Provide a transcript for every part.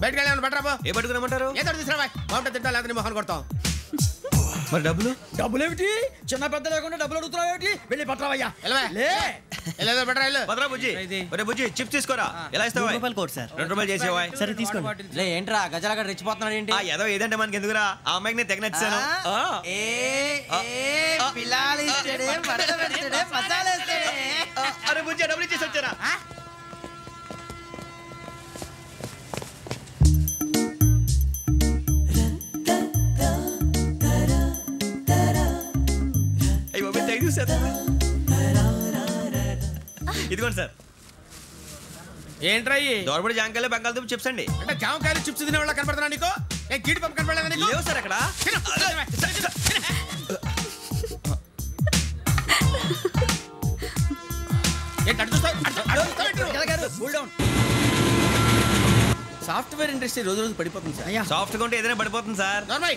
బయటకు వెళ్ళాను బట్రా బా ఏ పట్టుకురమ్మంటారు ఏదో తీసుకురా బాగుంటుంది తింటా లేదా నీ మొహాన్ని కొడతాం మరి డబ్బులు? డబ్బులు ఏమిటి చిన్న పెద్ద లేకుండా డబ్బులు అడుగుతున్నావు ఏమిటి? వెళ్ళి చిప్స్ తీసుకోరా? ఎలా ఇస్తావా రూపాయలు కోట్ సార్. రెండు రూపాయలు చేసేవా సరే తీసుకోండి. లే ఏంట్రా రెచ్చిపోతున్నాడు ఏంటి? ఆ ఏదో ఏదంటే మనకి ఎందుకురా? ఆ అమ్మాయికి నేను తెగ నచ్చాను అరే బుజ్జి డబ్బులు ఇచ్చేసి వచ్చారా? సార్ ఇదిగోండి సార్. ఏంట్రా? దోరబడి జాంకాయలు బంగాళదుంప చిప్స్ అండి. అంటే జామకాయలు చిప్స్ తినే వాళ్ళ కనపడుతున్నా నీకు? ఏ గీడి పంప కనపడలేదా నీకు? లేవు సార్ అక్కడ? సాఫ్ట్వేర్ ఇండస్ట్రీ రోజు రోజు పడిపోతుంది సార్. సాఫ్ట్గా ఉంటే ఏదైనా పడిపోతుంది సార్. నార్మల్.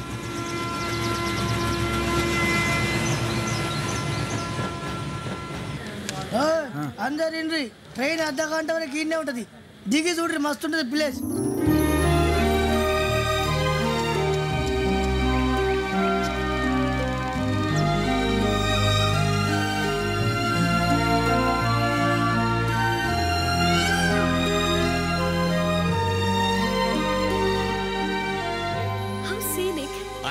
అందరు ఇండ్రి ట్రైన్ అర్ధ గంట వరకు ఇన్నే ఉంటది. దిగి చూడ్రి మస్తు ఉంటది ప్లేస్.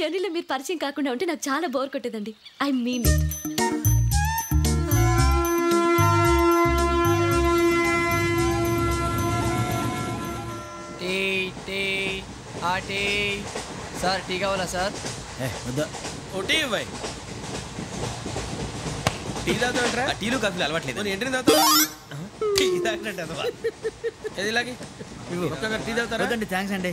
జర్నీలో మీరు పరిచయం కాకుండా ఉంటే నాకు చాలా bore కొట్టేదండి. I mean it. Party sir tea కావాలా సార్? ఏ, వద్దా. ఒకటి ఇవ్వాయి టీ తాగుతాంట్రా ఆ టీలు కాఫీలు అలవాట్లేదు. తాగుతావు? టీ తాగినట్టు ఇలాగే? టీ తాగుతారా? థ్యాంక్స్ అండి.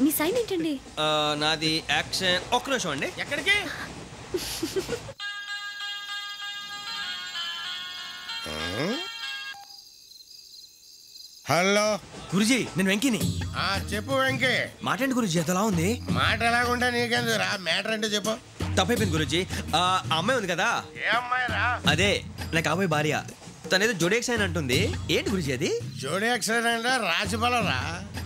మీ సైన్ ఏంటండి? ఆ, నాది యాక్షన్. ఒక్క నిమిషం అండి. ఎక్కడికి? హలో. గురుజీ నేను వెంకిని. ఆ చెప్పు వెంకీ. మాట్లాడి గురుజీ ఎంతలా ఉంది? మాట ఎలాగుంటా నీకెందుకు రా మ్యాటర్ అంటే చెప్పు. తప్పైపోయింది గురుజీ. ఆ అమ్మాయి ఉంది కదా? ఏ అమ్మాయి రా? అదే నా కాబోయే భార్య. తనేదో జోడేక్స్ అని అంటుంది. ఏంటి గురుజీ అది? జోడి యాక్సిడెంట్ రాసి రా.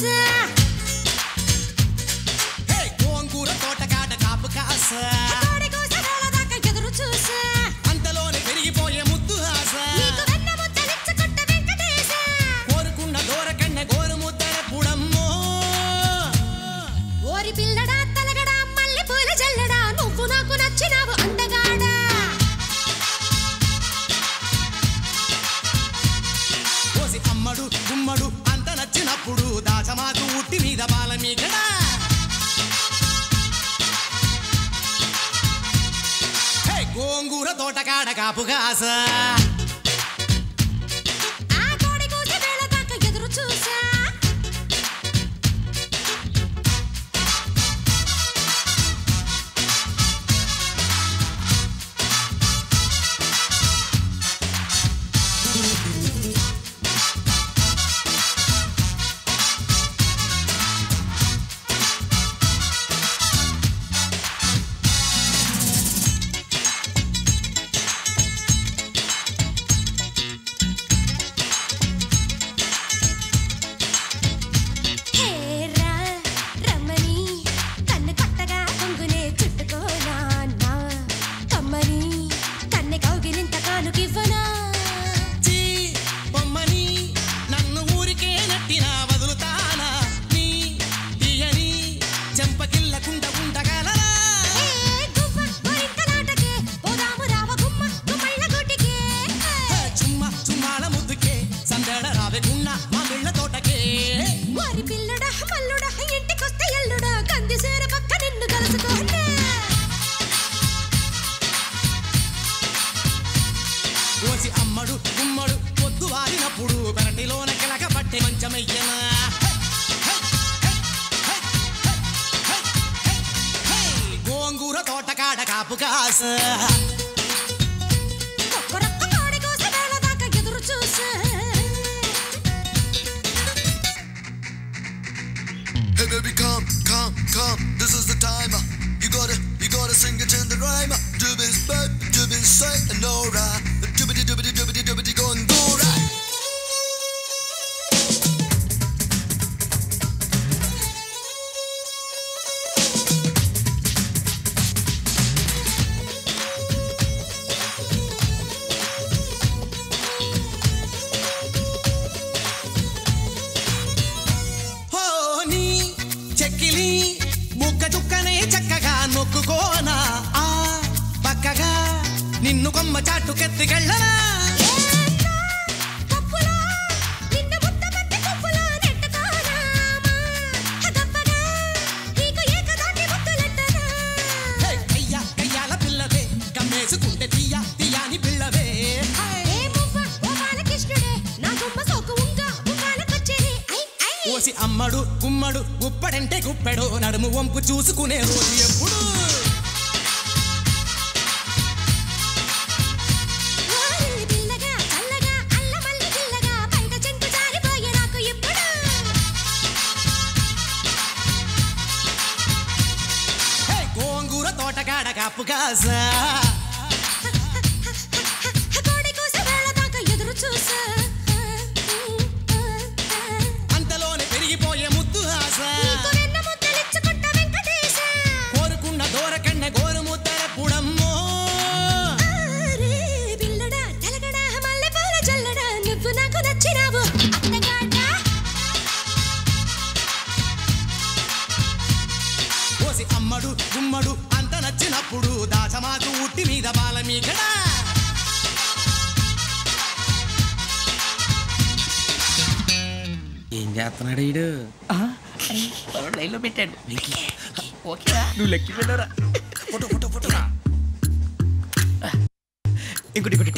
ఎదురు తోటకాడ కాపు కాస 不干兴 నిన్ను కొమ్మ చాటుకెత్తికెళ్ళనా? వేసుకుంటే అమ్మడు గుమ్మడు గుప్పడంటే గుప్పెడు నడుము వంపు చూసుకునే రోజు ఎప్పుడు. కాపు కాసా? అంతలోనే పెరిగిపోయే ముద్దు ఆశ. కోరుకున్న దూరకన్న గోరు ముద్దర పుడమ్మో నువ్వు నాకు నచ్చినావు అమ్మడు గుమ్మడు నచ్చినప్పుడు దాచమాకు ఉట్టి మీద బాల మీగడ ఏం చేస్తున్నాడు ఈడు? లైన్లో పెట్టాడు. నువ్వు లెక్కి వెళ్ళరా ఫోటో ఫోటో ఫోటోరా? ఇంకోటి ఇంకోటి.